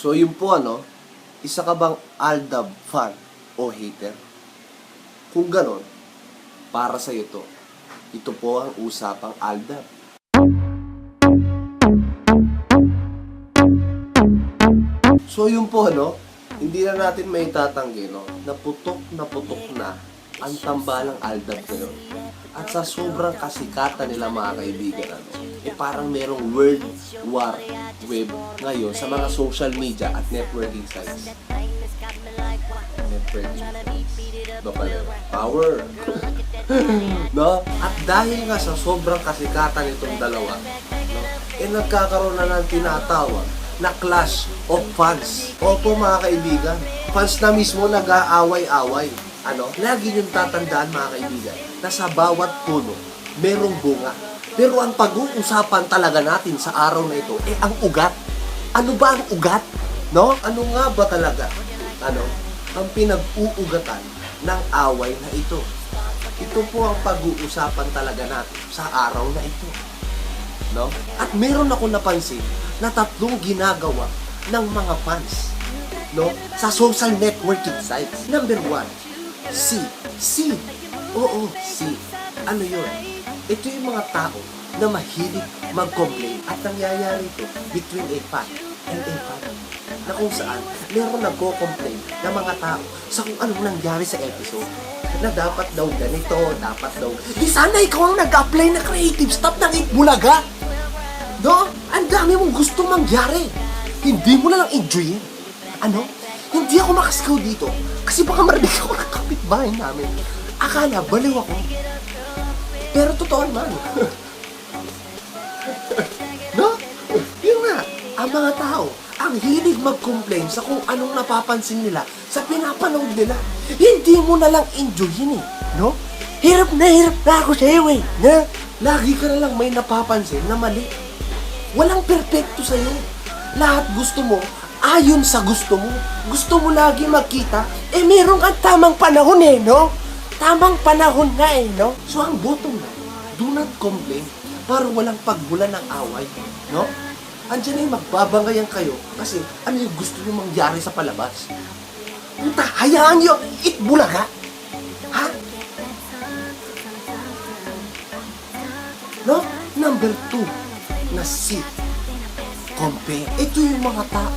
So yun po ano, isa ka bang Aldab fan o hater? Kung ganon, para sa to, ito po ang usapang Aldab. So yun po ano, hindi na natin may tatanggi no, na putok na putok na ang tambalang Aldab ngayon. At sa sobrang kasikatan nila mga kaibigan, ano, eh parang merong world war web ngayon sa mga social media at networking sites. Networking sites. Power! no? At dahil nga sa sobrang kasikatan itong dalawa, no, eh nagkakaroon na ng tinatawag na clash of fans. Opo mga kaibigan, fans na mismo nag-aaway-away. Ano? Lagi yung tatandaan mga kaibigan na sa bawat puno, merong bunga. Pero ang pag-uusapan talaga natin sa araw na ito, eh ang ugat. Ano ba ang ugat? No? Ano nga ba talaga? Ano? Ang pinag-uugatan ng away na ito. Ito po ang pag-uusapan talaga natin sa araw na ito. No? At meron ako napansin na tatlong ginagawa ng mga fans no? sa social networking sites. Number one, C. C. Oo, C. Ano yun? Ito yung mga tao na mahilig mag-complain at nangyayari ito between a fan and a fan na kung saan meron nagko-complain na mga tao sa kung anong nangyari sa episode na dapat daw ganito, dapat daw... Di sana ikaw ang nag-apply na creative stop ng Itbulaga! No? Ang dami mong gusto mangyari. Hindi mo na lang enjoyin. Ano? Hindi ako makasigaw dito kasi baka marinig ako ng kapitbahay namin. Akala, baliw ako. Pero totoo naman. no? Yun nga, ang mga tao, ang hilig mag-complain sa kung anong napapansin nila sa pinapanood nila. Hindi mo na lang enjoyin eh. No? Hirap na hirap na ako sa iyo eh. Na, lagi ka na lang may napapansin na mali. Walang perpekto sa'yo. Lahat gusto mo, ayon sa gusto mo. Gusto mo lagi magkita, eh meron kang tamang panahon eh, no? Tamang panahon nga eh, no? So ang bottom line, do not complain para walang pagbulan ng away, no? Andiyan na yung magbabangayan kayo kasi ano yung gusto nyo mangyari sa palabas. Puta, hayaan nyo, itbulaga. Ha? No? Number two, na si compare. Ito yung mga tao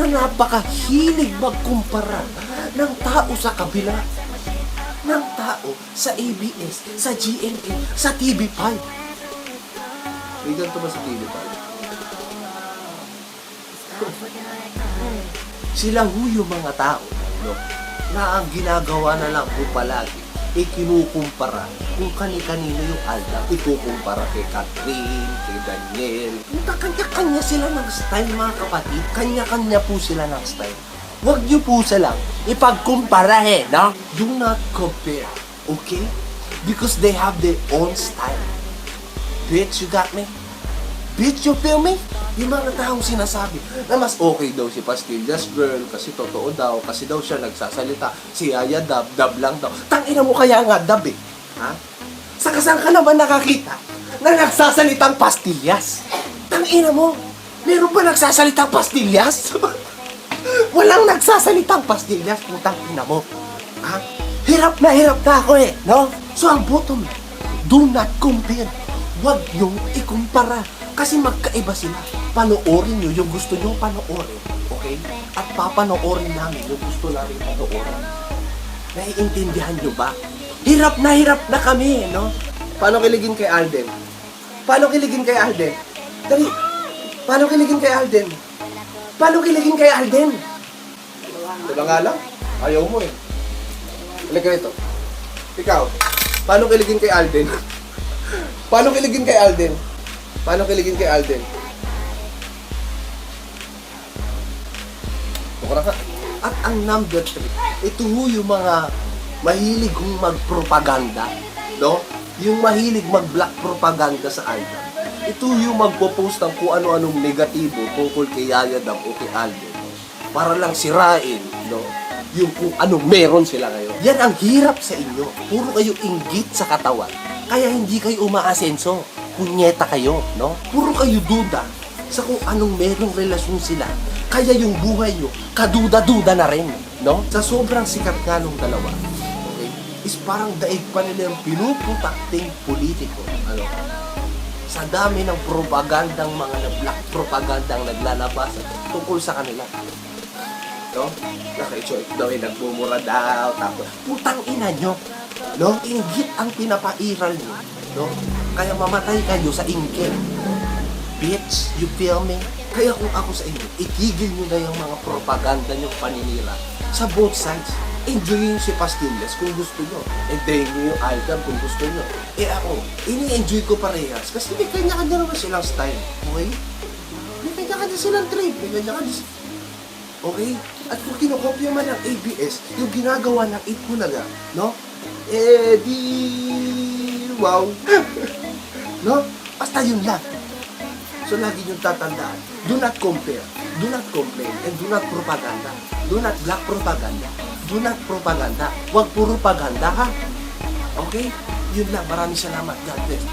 na napakahilig magkumpara ng tao sa kabila, ng tao sa ABS, sa GMA, sa TV5. May ganito ba sa TV5? Sila ho yung mga tao, no? Na ang ginagawa na lang po palagi, e kinukumpara kung kani-kanino yung Alda. Ikukumpara kay Catherine, kay Daniel. Kanya-kanya sila ng style mga kapatid. Kanya-kanya po sila ng style. Huwag niyo po silang ipagkumpara eh, no? Do not compare, okay? Because they have their own style. Bitch, you got me? Bitch, you feel me? Yung mga taong sinasabi na mas okay daw si Pastillas Girl kasi totoo daw, kasi daw siya nagsasalita. Si Aya Dab, Dab lang daw. Tangina mo kaya nga Dab eh. Ha? Saka saan ka naman nakakita na nagsasalitang pastillas? Tangina mo, meron ba nagsasalitang pastillas? Walang nagsasalitang pastillas, putang ina mo. Ha? Hirap na hirap na ako eh, no? So ang bottom do not compare. Huwag niyong ikumpara. Kasi magkaiba sila. Panoorin niyo yung gusto niyo panoorin. Okay? At papanoorin namin yung gusto namin panoorin. Naiintindihan niyo ba? Hirap na hirap na kami, no? Paano kiligin kay Alden? Paano kiligin kay Alden? Dali! Paano kiligin kay Alden? Paano kiligin kay Alden? Diba nga lang? Ayaw mo eh. Halika rito. Ikaw, paano kiligin kay Alden? paano kiligin kay Alden? Paano kiligin kay Alden? Bukura ka. At ang number 3, ito ho yung mga mahilig kong magpropaganda. No? Yung mahilig mag-black propaganda sa Alden. Ito yung magpo-post ng kung ano-anong negatibo tungkol kay Yaya Dam o kay Alden. Para lang sirain, no? Yung kung anong meron sila ngayon. Yan ang hirap sa inyo. Puro kayo inggit sa katawan. Kaya hindi kayo umaasenso. Punyeta kayo, no? Puro kayo duda sa kung anong merong relasyon sila Kaya yung buhay nyo, kaduda-duda na rin. No? Sa sobrang sikat nga nung dalawa, okay, is parang daig pa nila yung pinuputakting politiko. Ano? Sa dami ng propagandang mga na black propagandang naglalabas tungkol sa kanila. No? Nakaiso, daw ay nagmumura daw, tapos, putang ina nyo. No? Inggit ang pinapairal nyo. No? Kaya mamatay kayo sa inggit. Bitch, you feel me? Kaya kung ako sa inyo, itigil nyo na yung mga propaganda nyo paninira sa both sides. Enjoy yung si Pastillas kung gusto nyo. Enjoy nyo yung album kung gusto nyo. Eh ako, ini-enjoy ko parehas kasi may kanya-kanya naman silang style. Okay? May kanya-kanya silang trip. May kanya-kanya Okay? At kung kinokopya man ng ABS, yung ginagawa ng Itbulaga, no? Eh, di... Wow! no? Basta yun lang. So, lagi nyo tatandaan, do not compare, do not complain, and do not propaganda. Do not black propaganda. Do not propaganda. Huwag puro propaganda, ha? Okay? Yun lang. Maraming salamat. God bless.